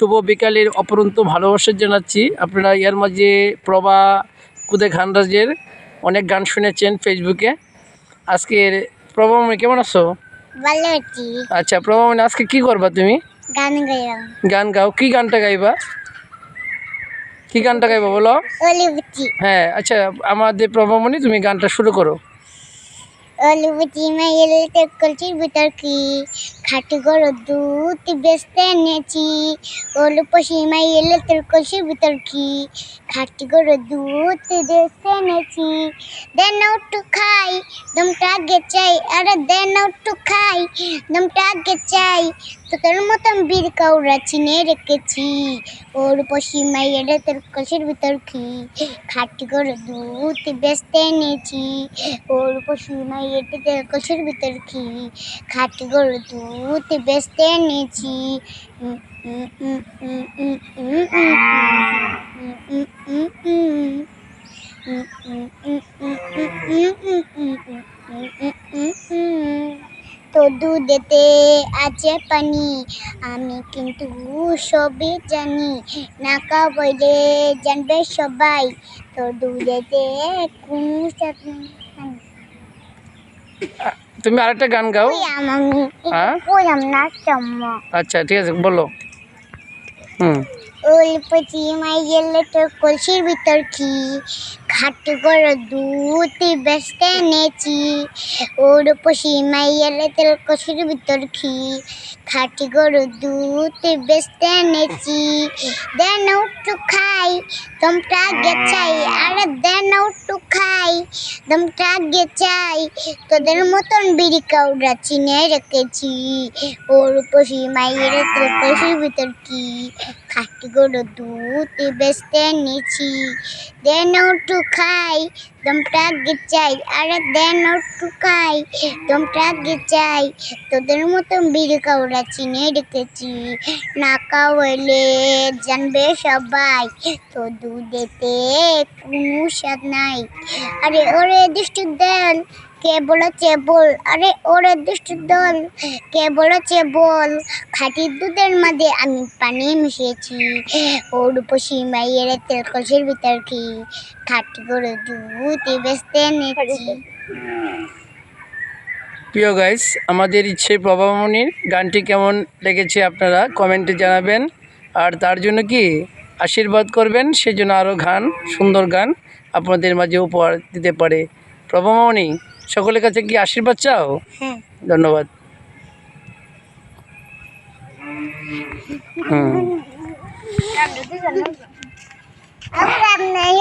শুভ বিকালের অপরন্ত ভালোবাসা জানাচ্ছি। আপনারা ইয়ার মাঝে প্রভা কুদে খানরাজের অনেক গান শুনেছেন ফেসবুকে আজকের প্রভামণি কেমন আছো? ভালো আছি। আচ্ছা প্রভামণি আজকে কি করবা তুমি? গান গাইলাম। গান গাও। কি গানটা গাইবা? কি গানটা গাইবা বলো? হ্যাঁ আচ্ছা আমাদের প্রভামণি তুমি গানটা শুরু করো। মাইল খাটি গরু দুধ বেচতে এনেছি। ওলু পশি এলে তোর ভিতর কি খাটি গরু দুধ বেচতে এনেছি। দেন একটু খাই, দমটা আগে চাই। আরে দেন একটু খাই, দমটা আগে চাই। তোর মতন বীর কাউরা চিনে রেখেছি। ওর পশি এলে তোর ভিতর কি খাটি গরু দুধ বেচতে এনেছি। ওর পশু মাইয়েতে তেল কষের ভিতর কি খাটি গরু দুধ ভূত বেচতে এনেছি তো দুধেতে আছে পানি, আমি কিন্তু সবই জানি নাকা বলে জানবে সবাই। তো দুধেতে কোনো চাটনি তুমি আরেকটা গান গাও। হ্যাঁ? আচ্ছা ঠিক আছে বলো। হুম। ওল পচি মাই গেলে তো কলসির ভিতর কি? খাটু করে দুধ বেসতে এনেছি। ওর পশি মাই গেলে তোর কলসির ভিতর কি খাটি গরু দুধ বেসতে এনেছি। দেন একটু খাই, দমটা গেছাই আরে দেন একটু খাই, দমটা গেছাই তোদের মতন বিড়ি কাউরা চিনে রেখেছি। ওর পশি মাইয়ের তেল কলসির ভিতর কি খাটি গরু দুধ বেচতে এনেছি দেন একটু খাই, দমটা গেছাই আরে দেন একটু খাই, দমটা গেছাই তোদের মতন বিড়ি কাউরা চিনে রেখেছি। না খাওয়াইলে জানবে সবাই, তো দুধেতে কোনো স্বাদ নাই। আরে ওরে দৃষ্টি দেন, কে বলেছে বল? আরে ওরে দৃষ্টি দল কে বলেছে বল? খাঁটি দুধের মাঝে আমি পানি মিশিয়েছি। ওর উপসি মাইয়ের তেল কষের ভিতর কি খাঁটি করে দুধ বেচতে এনেছি প্রিয় গাইস আমাদের ইচ্ছে প্রভাবমণির গানটি কেমন লেগেছে আপনারা কমেন্টে জানাবেন। আর তার জন্য কি আশীর্বাদ করবেন সেজন্য আরও গান সুন্দর গান আপনাদের মাঝে উপহার দিতে পারে। প্রভাবমণি সকলের কাছে কি আশীর্বাদ চাও? ừ. làm được cái gì không? Ông làm này